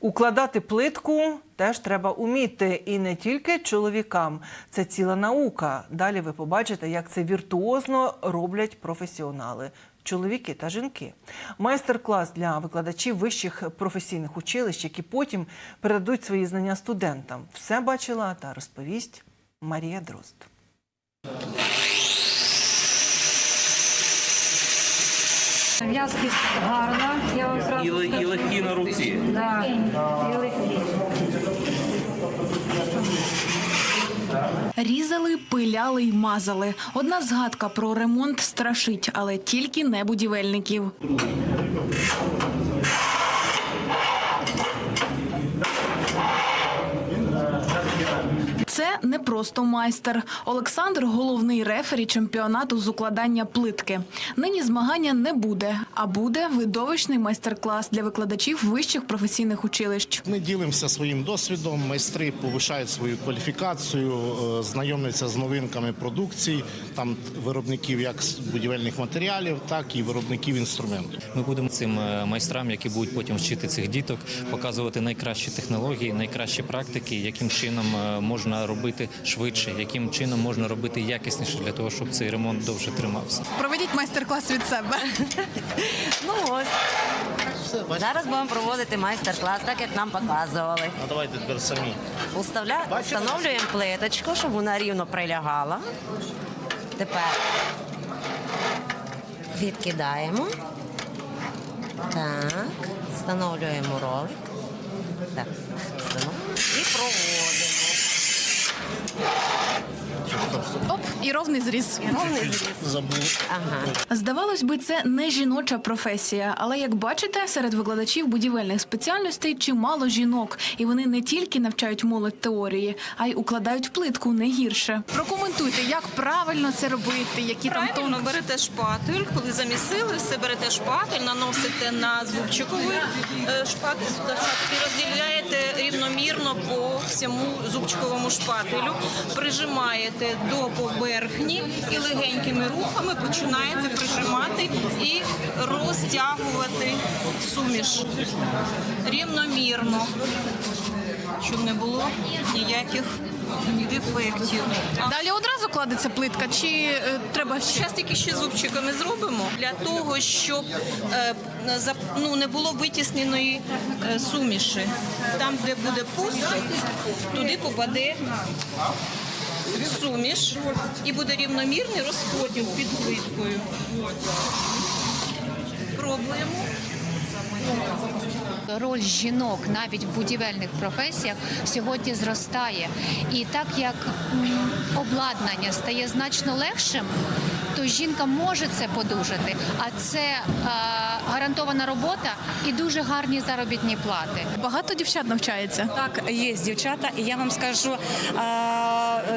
Укладати плитку теж треба уміти, і не тільки чоловікам. Це ціла наука. Далі ви побачите, як це віртуозно роблять професіонали. Чоловіки та жінки. Майстер-клас для викладачів вищих професійних училищ, які потім передадуть свої знання студентам. Все бачила та розповість Марія Дрозд. В'язкість гарна, я вам зразу І, ле- і легкі на руці. Да, і легкі. Різали, пиляли й мазали. Одна згадка про ремонт страшить, але тільки не будівельників. Це не просто майстер. Олександр головний рефері чемпіонату з укладання плитки. Нині змагання не буде, а буде видовищний майстер-клас для викладачів вищих професійних училищ. Ми ділимося своїм досвідом. Майстри повишають свою кваліфікацію, е, знайомляться з новинками продукції, там виробників як з будівельних матеріалів, так і виробників інструменту. Ми будемо цим е, майстрам, які будуть потім вчити цих діток, показувати найкращі технології, найкращі практики, яким чином е, можна робити швидше, яким чином можна робити якісніше для того, щоб цей ремонт довше тримався. Проведіть майстер-клас від себе. Ну ось. Зараз будемо проводити майстер-клас, так як нам показували. А давайте тепер самі. Уставля... Встановлюємо плиточку, щоб вона рівно прилягала. Тепер відкидаємо. Так, встановлюємо ролик. Так, встановлюємо і проводимо. どうぞ。Оп, і ровний зріз. Повний зріз. Забув. Ага. Здавалось би, це не жіноча професія, але як бачите, серед викладачів будівельних спеціальностей чимало жінок, і вони не тільки навчають молодь теорії, а й укладають плитку не гірше. Прокоментуйте, як правильно це робити, які там Правильно, тонкості. берете шпатель, коли замісили, все берете шпатель, наносите на зубчиковий е, шпатель, і розділяєте рівномірно по всьому зубчиковому шпателю, прижимаєте до поверхні і легенькими рухами починаєте прижимати і розтягувати суміш рівномірно, щоб не було ніяких дефектів. Далі одразу кладеться плитка, чи е, треба ще? Зараз тільки ще зубчиками зробимо для того, щоб е, ну, не було витісненої е, суміші. Там, де буде пусто, туди попаде суміш і буде рівномірний розподіл під плиткою. Пробуємо. Роль жінок навіть в будівельних професіях сьогодні зростає. І так як обладнання стає значно легшим, то жінка може це подужати. А це е, гарантована робота і дуже гарні заробітні плати. Багато дівчат навчається. Так, є дівчата, і я вам скажу а,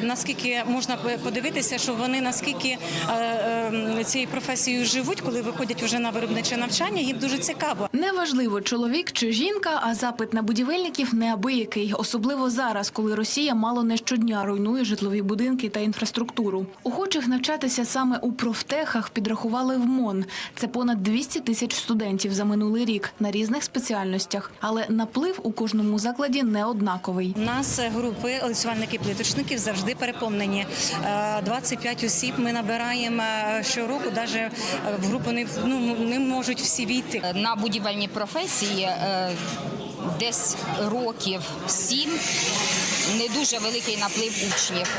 наскільки можна подивитися, що вони наскільки е, цією професією живуть, коли виходять вже на виробниче навчання, їм дуже цікаво. Неважливо, чоловік чи жінка, а запит на будівельників неабиякий, особливо зараз, коли Росія мало не щодня руйнує житлові будинки та інфраструктуру. Охочих навчатися саме у профтехах підрахували в МОН. Це понад 200 тисяч студентів за минулий рік на різних спеціальностях. Але наплив у кожному закладі не однаковий. У нас групи лицювальників плиточників завжди переповнені. Е, 25 осіб ми набираємо е, щороку, навіть в групу не, ну, не можуть всі війти. на будівельні професії е, десь років сім. Не дуже великий наплив учнів.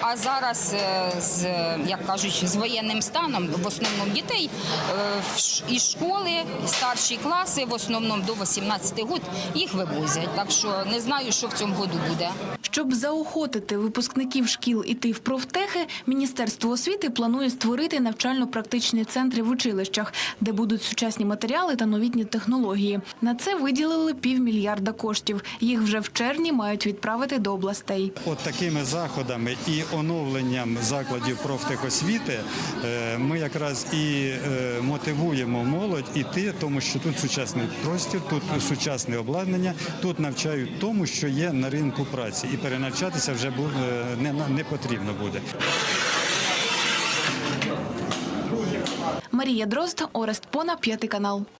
А зараз, е, з як кажуть, з воєнним станом в основному дітей е, із школи, старші класи, в основному до 18 років, їх вивозять. Так що не знаю, що в цьому году буде. Щоб заохотити випускників шкіл іти в профтехи, Міністерство освіти планує створити навчально-практичні центри в училищах, де будуть сучасні матеріали та новітні технології. На це виділили півмільярда коштів. Їх вже в червні мають відправити до областей. От такими заходами і оновленням закладів профтехосвіти е, ми якраз і е, мотивуємо молодь іти, тому що тут сучасний простір, тут сучасне обладнання, тут навчають тому, що є на ринку праці, і перенавчатися вже е, не потрібно буде. Марія Дрозд, Орест Пона, п'ятий канал.